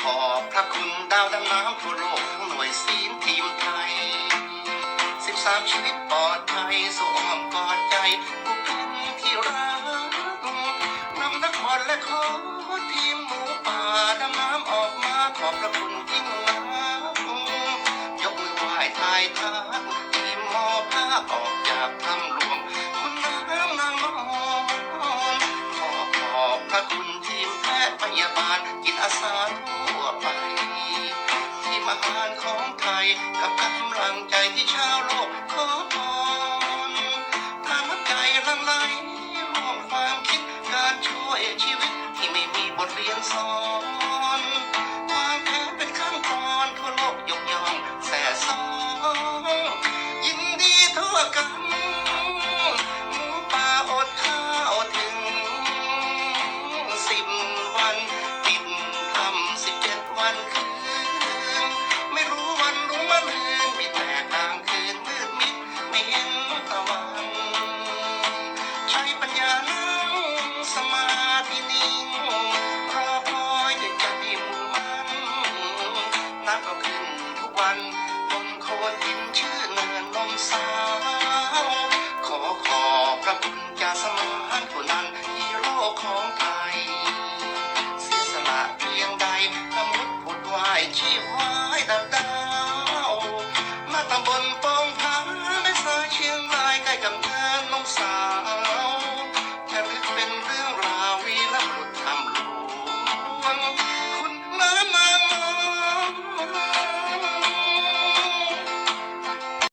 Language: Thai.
ขอบพระคุณดาวดำน้ำทั่วโลกทั้งหน่วยซีนทีมไทย 13 ชีวิตปลอดภัยสู่อ้อมกอดใจผู้เป็นที่รักนำนักบอลและโค้ชทีมหมูป่าดำน้ำออกมาขอบพระคุณยิ่งนักยกมือไหว้ทายทานทีมมอภาออกจากถ้ำหลวงคุณน้ำนางนอนขอขอบพระคุณทีมแพทย์พยาบาลจิตอาสา ที่มหานของไทย กับกำลังใจที่ชาวโลกขอพรทางน้ำใจลังไหลร่วมความคิดการช่วยชีวิตที่ไม่มีบทเรียนสอน ยังสมาธินิ่งรอคอยด้วยใจมุ่มั่นน้ำก็ขึ้นทุกวันบนโคนหินชื่อเนินนมสาวขอขอบพระคุณ